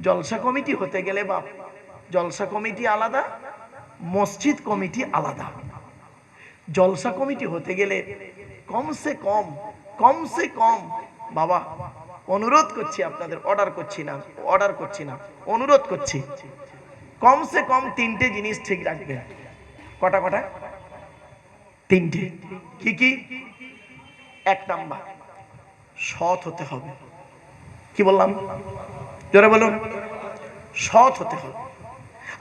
জলসা committee হতে গেলে বাপ, জলসা কমিটি আলাদা, মসজিদ কমিটি আলাদা। জলসা কমিটি হতে গেলে কমসে কম কমসে কম, বাবা, অনুরোধ করছি আপনাদের, অর্ডার করছি না, অর্ডার করছি না, অনুরোধ করছি। কমসে কম তিনটে জিনিস ঠিক রাখবে। কটা কটা? তিনটে। কি কি? এক নাম্বার, সৎ হতে হবে। কি বললাম? জোরে বলুন সৎ হতে হবে।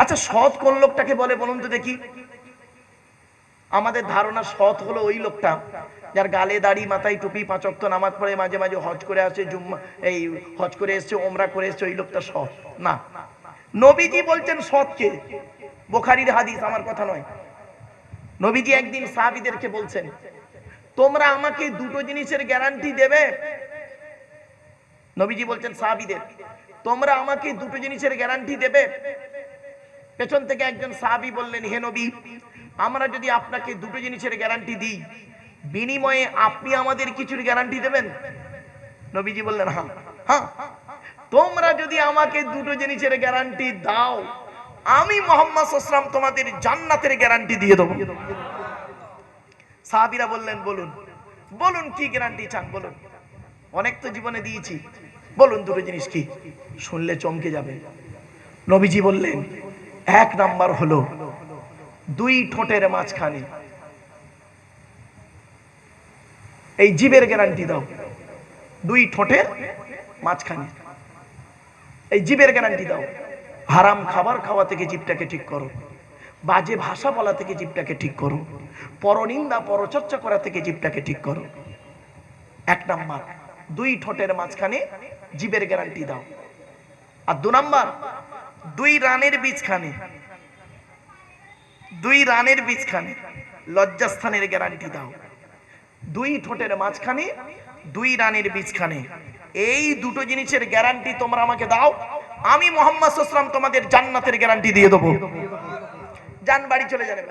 আচ্ছা সৎ কোন লোকটাকে বলে বলুন তো দেখি। আমাদের ধারণা সৎ হলো ওই লোকটা যার গালে দাড়ি, মাথায় টুপি পাঁচক্ত নামাজ পড়ে, মাঝে মাঝে হজ করে আসে, জুম্মা, এই হজ করে এসছে, ওমরা করে এসছে, ওই লোকটা সৎ। না। নবীজি বলছেন সৎকে বোখারির হাদিস, আমার কথা নয়। নবীজি একদিন সাহাবিদেরকে বলছেন, তোমরা আমাকে দুটো জিনিসের গ্যারান্টি দেবে? নবীজি বলছেন, সাহাবিদের। তোমরা আমাকে দুটো জিনিসের গ্যারান্টি দেবে। পেছন থেকে একজন সাহাবি বললেন, হে নবী, আমরা যদি আপনাকে দুটো জিনিসের গ্যারান্টি দিই, বিনিময়ে আপনি আমাদের কিছুর গ্যারান্টি দেবেন? নবীজি বললেন হ্যাঁ হ্যাঁ তোমরা যদি আমাকে দুটো জিনিসের গ্যারান্টি দাও, আমি মোহাম্মদ আসলাম তোমাদের জান্নাতের গ্যারান্টি দিয়ে দেবো। সাহাবিরা বললেন, বলুন বলুন কি গ্যারান্টি চান, বলুন। অনেক তো জীবনে দিয়েছি বলুন দুটো জিনিস কি? শুনলে চমকে যাবে। নবীজি বললেন, এক নাম্বার হলো দুই ঠোঁটের মাঝখানে। এই জীবের গ্যারান্টি দাও, দুই ঠোঁটের মাঝখানে। এই জীবের গ্যারান্টি দাও, হারাম খাবার খাওয়া থেকে জীবটাকে ঠিক করো, বাজে ভাষা বলা থেকে জীবটাকে ঠিক করো, পরনিন্দা, পরচর্চা করা থেকে জীবটাকে ঠিক করো। এক নাম্বার। দুই ঠোঁটের মাঝখানে জীবের গ্যারান্টি দাও। আর দু নাম্বার, দুই রানের বীজখানে, দুই রানের বীজখানে লজ্জাস্থানের গ্যারান্টি দাও। দুই ঠোঁটের মাঝখানে, দুই রানের বীজখানে। এই দুটো জিনিসের গ্যারান্টি তোমরা আমাকে দাও, আমি মোহাম্মদ সাল্লাম তোমাদের জান্নাতের গ্যারান্টি দিয়ে দেবো। যান, বাড়ি চলে যাবে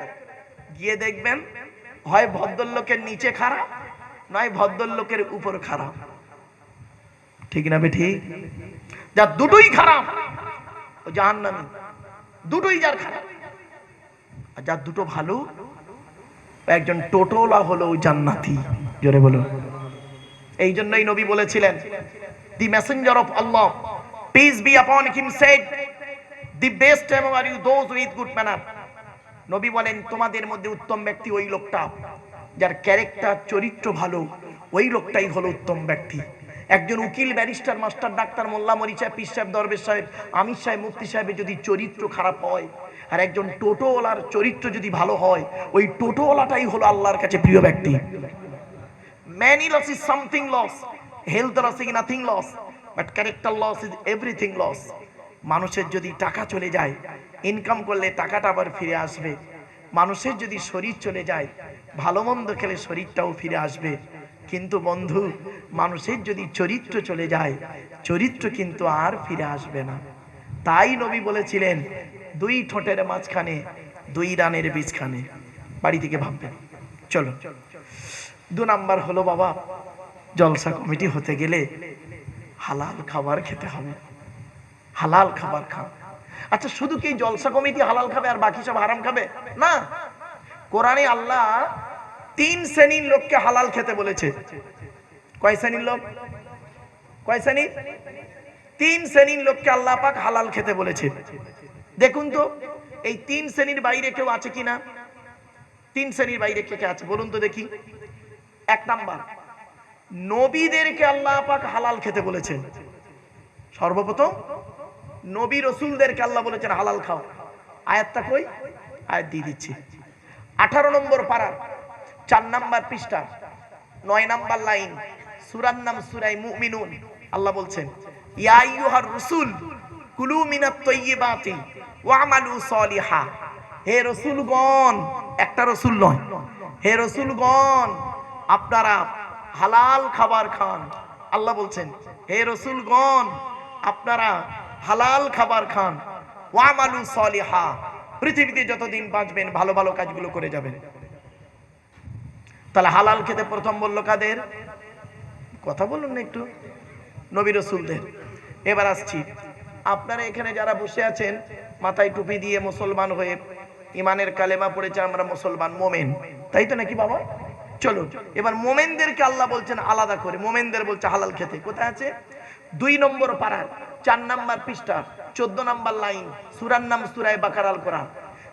গিয়ে দেখবেন, হয় ভদ্রলোকের নিচে খারাপ নয় ভদ্রলোকের উপর খারাপ ঠিক না বে ঠিক যা দুটোই খারাপ, ও জাহান্নামী। দুটোই যার খারাপ। আর যার দুটো ভালো একজন টোটোলা হলো জান্নাতি। জোরে বলুন। এই জন্যই নবী বলেছিলেন, the messenger of Allah peace be upon him said the best among are you those with good manner নবী বলেন, তোমাদের মধ্যে উত্তম ব্যক্তি ওই লোকটা। যার ক্যারেক্টার চরিত্র ভালো, ওই লোকটাই হলো উত্তম ব্যক্তি। একজন উকিল, ব্যারিস্টার, মাস্টার, ডাক্তার, মোল্লা মরি সাহেব পীর সাহেব, দরবেশ সাহেব, আমির সাহেব, মুফতি সাহেবের যদি চরিত্র খারাপ হয় আর একজন টোটোওয়ালার চরিত্র যদি ভালো হয়, ওই টোটোওয়ালাটাই হলো আল্লাহর কাছে প্রিয় ব্যক্তি। Money loss is something loss health loss is nothing loss but character loss is everything loss মানুষের যদি টাকা চলে যায় ইনকাম করলে টাকাটা আবার ফিরে আসবে। মানুষের যদি শরীর চলে যায়, ভালো মন্দ খেলে শরীরটাও ফিরে আসবে। কিন্তু বন্ধু, মানুষের যদি চরিত্র চলে যায়, চরিত্র কিন্তু আর ফিরে আসবে না। তাই নবী বলেছিলেন, দুই ঠোঁটের মাঝখানে, দুই রানের বীজখানে। বাড়ি থেকে ভাববেন। চলো। দু নাম্বার হলো বাবা, জলসা কমিটি হতে গেলে হালাল খাবার খেতে হবে। হালাল খাবার খাও আচ্ছা শুধু কি জলসা কমিটি হালাল খাবে আর বাকি সব হারাম খাবে? না। কোরআনে আল্লাহ তিন শ্রেণির লোককে হালাল খেতে বলেছে। কয় শ্রেণির লোক? কয় শ্রেণির? তিন শ্রেণির লোককে আল্লাহ পাক হালাল খেতে বলেছে। দেখুন তো, এই তিন শ্রেণির বাইরে কেউ আছে কিনা? তিন শ্রেণির বাইরে কে কে আছে? বলুন তো দেখি। এক নাম্বার, নবীদেরকে আল্লাহ পাক হালাল খেতে বলেছেন। সর্বপ্রথম, নবী রসুলদেরকে আল্লাহ বলেছেন হালাল খাও। আয়াতটা কই? আয়াত দিয়ে দিচ্ছি। আঠারো নম্বর পাড়ার চার নাম্বার পৃষ্ঠা, নয় নাম্বার লাইন, সুরার নাম সুরাই মুমিনুন। আল্লাহ বলছেন, ইয়া রসুল, কুলু মিনাত তৈয়িবাতি ওয়ামালু সলিহা। হে রসুলগণ, একটা রসুল নয়, হে রসুলগণ, আপনারা হালাল খাবার খান। আল্লাহ বলছেন, হে রসুলগণ, আপনারা হালাল খাবার খান। ওয়ামালু সলিহা। পৃথিবীতে যতদিন বাঁচবেন, ভালো ভালো কাজগুলো করে যাবেন। তাহলে হালাল খেতে প্রথম বলল কাদের? কথা বলুন না একটু। নবী রসুলদের। এবার আসছি। আপনারা এখানে যারা বসে আছেন, মাথায় টুপি দিয়ে মুসলমান হয়ে ইমানের কালেমা পড়েছে, আমরা মুসলমান মোমেন। তাই তো নাকি বাবা? চলো এবার মোমেনদেরকে আল্লাহ বলছেন আলাদা করে। মোমেনদের বলছে হালাল খেতে। কোথায় আছে? দুই নম্বর পাড়ার, চার নাম্বার পৃষ্ঠা, চোদ্দ নাম্বার লাইন, সুরার নাম সুরায় বাকার আল কোরআন।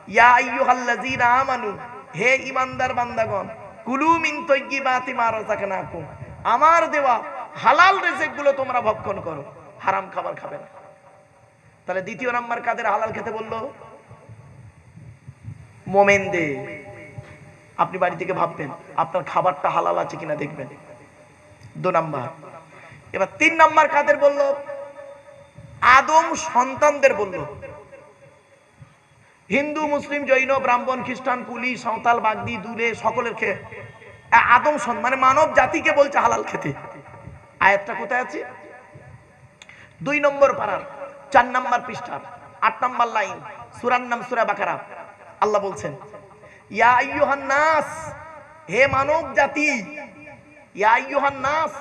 ইয়া আইয়ুহাল্লাযীনা আমানু, হে ইমানদার বান্দাগণ কুলু মিন রাযাকনাকুম। আমার দেওয়া হালাল তোমরা ভক্ষণ করো। হারাম খাবার খাবে না। তাহলে দ্বিতীয় নাম্বার কাদের হালাল খেতে বলল? আপনি বাড়ি থেকে ভাববেন, আপনার খাবারটা হালাল আছে কিনা দেখবেন। দু নাম্বার। এবার তিন নাম্বার কাদের বলল? আদম সন্তানদের বলল। হিন্দু, মুসলিম, জৈন, ব্রাহ্মণ, খ্রিস্টান, কুলি, সাঁওতাল, বাগদি, দুলে, সকলের খেয়ে। আদম মানে মানব জাতিকে বলছে হালাল খেতে। আয়াতটা কোথায় আছে? দুই নম্বর পাড়ার, চার নাম্বার পৃষ্ঠা আট নাম্বার লাইন, সুরার নাম সুরা বাকারা। আল্লাহ বলছেন, ইয়া নাস, হে মানব জাতি নাস,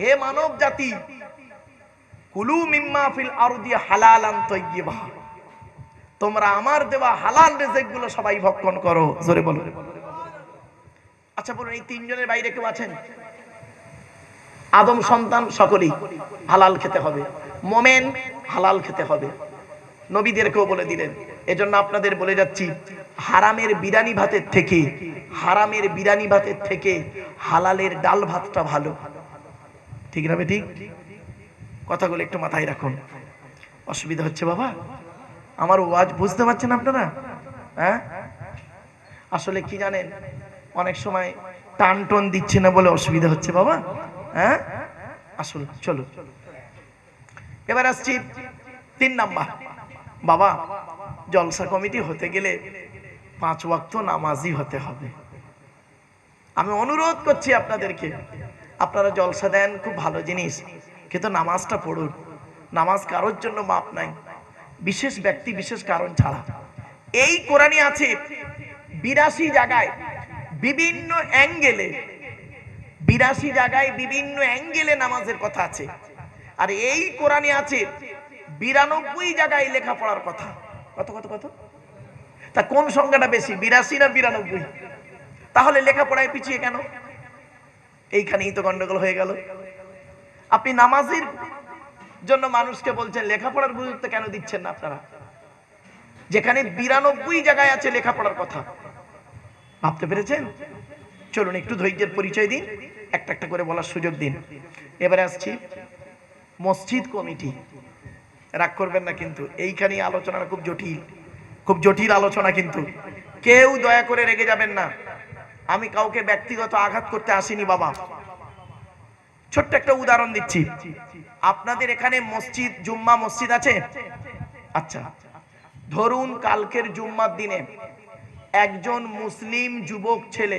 হে মানব জাতি, কুলু মিম্মা ফিল আরদি হালালান তাইয়্যিবা তোমরা আমার দেওয়া হালাল রিজিকগুলো সবাই ভক্ষণ করো। জোরে বলো। আচ্ছা বলুন, এই তিনজনের বাইরে কেউ আছেন? আদম সন্তান সকলেই হালাল খেতে হবে। মোমেন হালাল খেতে হবে। নবীদেরকেও বলে দিলেন, এজন্য আপনাদের বলে যাচ্ছি, হারামের বিরানি ভাতের থেকে, হারামের বিরানি ভাতের থেকে হালালের ডাল ভাতটা ভালো। ঠিক না ঠিক? কথাগুলো একটু মাথায় রাখুন। অসুবিধা হচ্ছে বাবা? আমার ওয়াজ বুঝতে পারছেন আপনারা? হ্যাঁ? আসলে কি জানেন, অনেক সময় টান টন দিচ্ছে না বলে অসুবিধা হচ্ছে বাবা। হ্যাঁ? আসল চলো এবার আসছি তিন নাম্বার। বাবা, জলসা কমিটি হতে গেলে পাঁচ ওয়াক্ত নামাজি হতে হবে। আমি অনুরোধ করছি আপনাদেরকে, আপনারা জলসা দেন, খুব ভালো জিনিস, কিন্তু নামাজটা পড়ুন। নামাজ কারোর জন্য মাপ নাই। বিশেষ ব্যক্তি, বিশেষ কারণ ছাড়া। এই কোরআনে আছে বিরাশি জায়গায় বিভিন্ন অ্যাঙ্গেলে, বিরাশি জায়গায় বিভিন্ন অ্যাঙ্গেলে নামাজের কথা আছে। আর এই কোরআনে আছে বিরানব্বই জায়গায় লেখাপড়ার কথা। কত কত কত? তা কোন সংখ্যাটা বেশি, বিরাশি না বিরানব্বই? তাহলে লেখাপড়ায় পিছিয়ে কেন? এইখানেই তো গন্ডগোল হয়ে গেল। আপনি নামাজের জন্য মানুষকে বলছেন, লেখাপড়ার গুরুত্ব কেন দিচ্ছেন না আপনারা? যেখানে বিরানব্বই জায়গায় আছে লেখাপড়ার কথা। ভাবতে পেরেছেন? চলুন একটু ধৈর্যের পরিচয় দিন, একটা একটা করে বলার সুযোগ দিন। এবারে আসছি মসজিদ কমিটি। রাগ করবেন না কিন্তু এইখানে আলোচনাটা খুব জটিল। খুব জটিল আলোচনা কিন্তু। কেউ দয়া করে রেগে যাবেন না। আমি কাউকে ব্যক্তিগত আঘাত করতে আসিনি, বাবা। ছোট্ট একটা উদাহরণ দিচ্ছি। আপনাদের এখানে মসজিদ, জুম্মা মসজিদ আছে? আচ্ছা ধরুন কালকের জুম্মার দিনে একজন মুসলিম যুবক ছেলে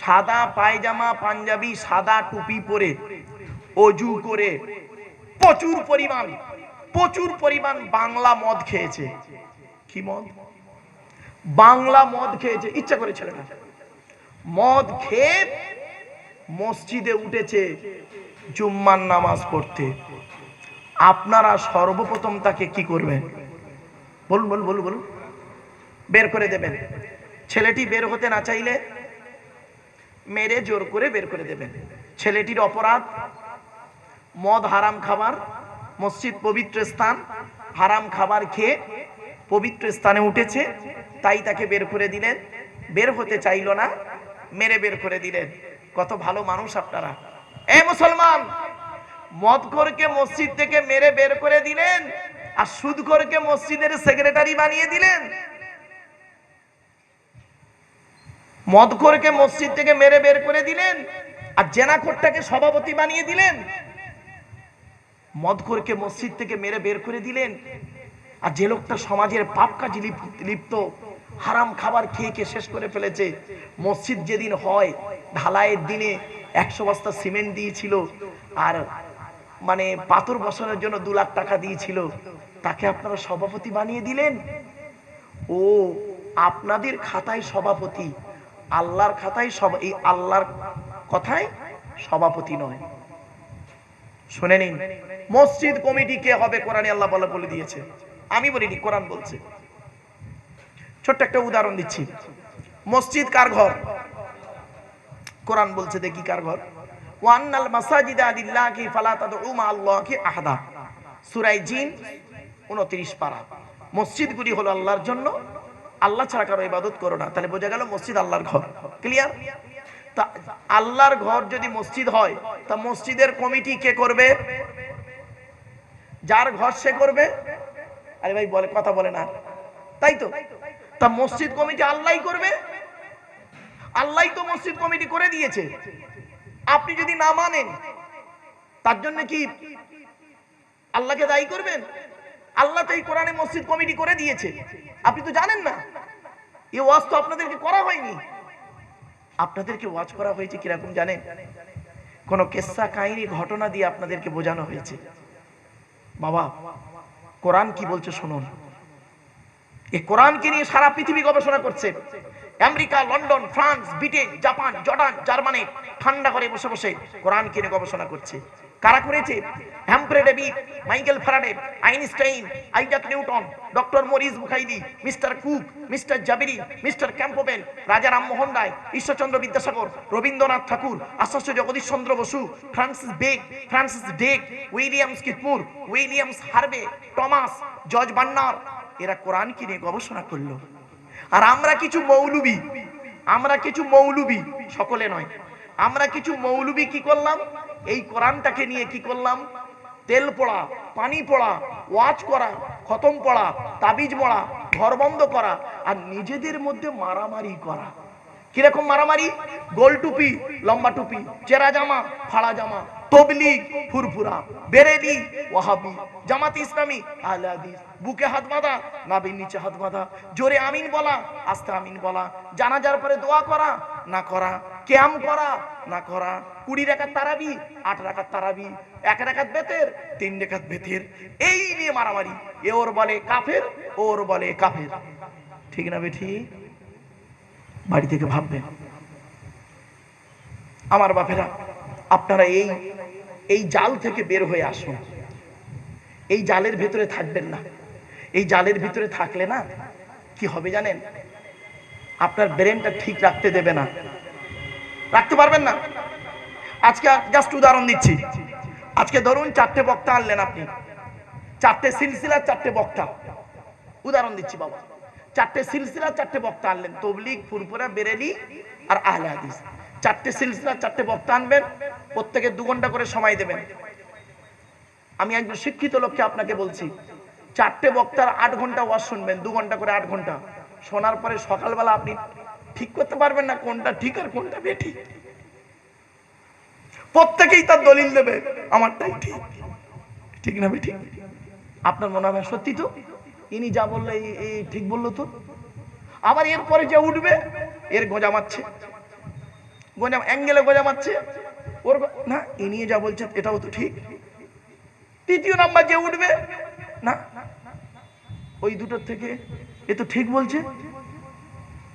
সাদা পায়জামা, পাঞ্জাবি, সাদা টুপি পরে অজু করে প্রচুর পরিমাণ প্রচুর পরিমাণ বাংলা মদ খেয়েছে। কি মদ? বাংলা মদ খেয়েছে। ইচ্ছা করে ছেলেটা, মদ খেয়ে মসজিদে উঠেছে জুম্মার নামাজ পড়তে। আপনারা সর্বপ্রথম তাকে কি করবেন? বলুন বলুন বলুন বলুন। বের করে দেবেন। ছেলেটি বের হতে না চাইলে মেরে জোর করে বের করে দেবেন। ছেলেটির অপরাধ, মদ, হারাম খাবার, মসজিদ পবিত্র স্থান, হারাম খাবার খেয়ে পবিত্র স্থানে উঠেছে, তাই তাকে বের করে দিলেন। বের হতে চাইল না, মেরে বের করে দিলেন। কত ভালো মানুষ আপনারা। এ মুসলমান মদখোরকে মসজিদ থেকে মেরে বের করে দিলেন আর সুদখোরকে মসজিদের সেক্রেটারি বানিয়ে দিলেন। মদখোরকে মসজিদ থেকে মেরে বের করে দিলেন আর জেনাখোরটাকে সভাপতি বানিয়ে দিলেন। মদখোরকে মসজিদ থেকে মেরে বের করে দিলেন আর যে লোকটা সমাজের পাপ কাজে লিপ্ত হারাম খাবার খেয়ে খেয়ে শেষ করে ফেলেছে? মসজিদ যেদিন হয়, ঢালাইয়ের দিনে একশো বস্তা সিমেন্ট দিয়েছিল আর মানে পাথর বসানোর জন্য দু লাখ টাকা দিয়েছিল। তাকে আপনারা সভাপতি বানিয়ে দিলেন? ও, আপনাদের খাতায় সভাপতি। আল্লাহর খাতায় সব, এই আল্লাহর কথায় সভাপতি নয়। শুনে নিন, মসজিদ কমিটি কে হবে? কোরআনে আল্লাহ বলে বলে দিয়েছে। আমি বলিনি, কোরআন বলছে। ছোট্ট একটা উদাহরণ দিচ্ছি। মসজিদ কার ঘর? কোরআন বলছে দেখি কার ঘর। ওয়ান্নাল মাসাজিদা লিল্লাহি ফালা তাদউ মা আল্লাহি আহাদা। সূরা জিন 29 পারা। মসজিদগুলি হলো আল্লাহর জন্য। আল্লাহ ছাড়া কারও ইবাদত করো না। তাহলে বোঝা গেল মসজিদ আল্লাহর ঘর। ক্লিয়ার তা আল্লাহর ঘর যদি মসজিদ হয়, তা মসজিদের কমিটি কে করবে? যার ঘর সে করবে? আরে ভাই বলে, কথা বলে না। তাই তো? তা মসজিদ কমিটি আল্লাহই করবে? আল্লাহই তো মসজিদ কমিটি করে দিয়েছে। আপনি যদি না মানেন, তার জন্য কি আল্লাহকে দায়ী করবেন? আল্লাহ তো এই কোরআনে মসজিদ কমিটি করে দিয়েছে। আপনি তো জানেন না। এই ওয়াজ তো আপনাদেরকে করা হয়নি। আপনাদেরকে ওয়াজ করা হয়েছে কীরকম জানেন? কোন কেসা কাহিনী, ঘটনা দিয়ে আপনাদেরকে বোঝানো হয়েছে। বাবা, কোরআন কি বলছে শুনুন। এই কোরআনকে নিয়ে সারা পৃথিবী গবেষণা করছে। America, London, France, Britain, Japan, Jordan, Germany ঠান্ডা করে বসে বসে কোরআনকে নিয়ে গবেষণা করছে। কারা করেছে? Michael Einstein, Isaac Newton, doctor Morris মুখাইদি, mister Cook, mister জাবিরি, mister Campbell, Raja Rammohan Roy, Ishwarchandra Vidyasagar, Rabindranath Tagore, Acharya Jagadish Chandra Bose, Francis বেগ, ফ্রান্সিস ডেক উইলিয়ামস কিতমুর উইলিয়ামস হার্বে টমাস, জর্জ বান্নার এরা কোরআন কি নিয়ে গবেষণা করল। আর আমরা কিছু মৌলবি, আমরা কিছু মৌলবি, সকলে নয়, আমরা কিছু মৌলবি কি করলাম? এই কোরআনটাকে নিয়ে কি করলাম? তেল পড়া, পানি পড়া, ওয়াজ করা, খতম পড়া, তাবিজ পড়া, ঘর বন্ধ করা, আর নিজেদের মধ্যে মারামারি করা। কীরকম মারামারি? গোল টুপি, লম্বা টুপি, চেরা জামা, ফাড়া জামা, তবলিগ, ফুরফুরা, বেরেলি, ওয়াহাবি, জামাত ইসলামী, আহলে বুকে হাত বাঁধা, নাভির নিচে হাত বাঁধা, জোরে আমিন বলা, আস্তে আমিন বলা, জানাজার পরে দোয়া করা, না করা, ক্যাম করা, না করা, কুড়ি রাখাত তারাবি, আট রাখাত তারাবি, এক রাখাত বেতের, তিন রেখাত বেতের, এই নিয়ে মারামারি, এ ওর বলে কাফের ওর বলে কাফের। ঠিক না বেঠি? বাড়ি থেকে ভাববেন। আমার বাপেরা, আপনারা এই এই জাল থেকে বের হয়ে আসুন। এই জালের ভেতরে থাকবেন না। এই জালের ভিতরে থাকলে না, কি হবে জানেন? আপনার ব্রেনটা ঠিক রাখতে দেবে না। রাখতে পারবেন না? আজকে জাস্ট উদাহরণ দিচ্ছি। আজকে ধরুন চারটে বক্তা আনলেন আপনি। চারটে সিলসিলার চারটে বক্তা। উদাহরণ দিচ্ছি বাবা। চারটে সিলসিলা, চারটে বক্তা আনলেন। তবলিগ, ফুরফুরা, বেরেলি আর আহলে হাদিস। চারটে সিলসিলা, চারটে বক্তা আনবেন, প্রত্যেকে দু ঘণ্টা করে সময় দেবেন। আমি একজন শিক্ষিত লোককে আপনাকে বলছি, চারটে বক্তার আট ঘণ্টা ওয়াজ শুনবেন, দু ঘণ্টা করে আট ঘণ্টা। শোনার পরে সকালবেলা আপনি ঠিক করতে পারবেন না কোনটা ঠিক আর কোনটা বেঠিক। প্রত্যেকেই তার দলিল দেবে, আমারটাই ঠিক। ঠিক না বেঠিক? আপনার মনে হবে সত্যি তো? ইনি যা বললে এই- ঠিক বলল তো? আবার এরপরে যে উঠবে, এর গোজা মারছে। গোজা, অ্যাঙ্গেলে গোজা মারছে। ওর না, ইনি যা বলছে এটাও তো ঠিক। তৃতীয় নাম্বার যে উঠবে, না, ওই দুটোর থেকে এ তো ঠিক বলছে।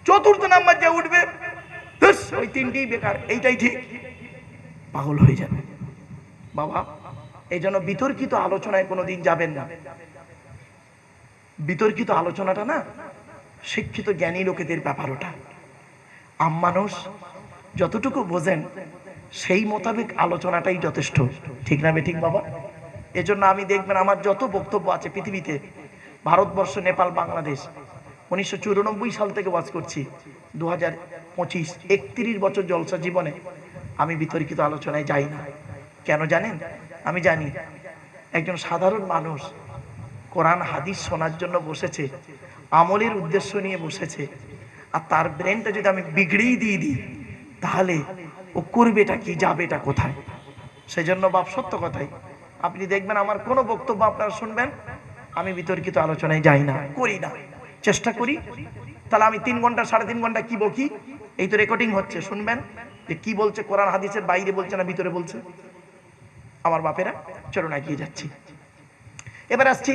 চতুর্থ নাম্বার যে উঠবে ওই তিনটি বেকার, এইটাই ঠিক। পাগল হয়ে যাবে। বাবা, এই জন্য বিতর্কিত আলোচনায় কোনোদিন যাবেন না। বিতর্কিত আলোচনাটা না, শিক্ষিত জ্ঞানী লোকেদের ব্যাপার ওটা। আম মানুষ যতটুকু বোঝেন, সেই মোতাবেক আলোচনাটাই যথেষ্ট। ঠিক না ঠিক বাবা? এজন্য আমি দেখবেন আমার যত বক্তব্য আছে পৃথিবীতে, ভারতবর্ষ, নেপাল, বাংলাদেশ, উনিশশো চুরানব্বই সাল থেকে ওয়াজ করছি। দু হাজার পঁচিশ, একত্রিশ বছর জলসা জীবনে আমি বিতর্কিত আলোচনায় যাই না। কেন জানেন? আমি জানি, একজন সাধারণ মানুষ কোরআন হাদিস শোনার জন্য বসেছে, আমলের উদ্দেশ্য নিয়ে বসেছে, আর তার ব্রেনটা যদি আমি বিগড়েই দিয়ে দিই, তাহলে ও করবেটা কি যাবেটা কোথায়? সেজন্য বাপ, সত্য কথাই। আপনি দেখবেন আমার কোনো বক্তব্য আপনারা শুনবেন, আমি বিতর্কিত আলোচনায় যাই না, করি না, চেষ্টা করি। তাহলে আমি তিন ঘণ্টা, সাড়ে তিন ঘণ্টা কি বকি? এই তো রেকর্ডিং হচ্ছে, শুনবেন যে কি বলছে, কোরআন হাদিসের বাইরে বলছে না ভিতরে বলছে? আমার বাপেরা, চলুন এগিয়ে যাচ্ছি। এবার আসছি।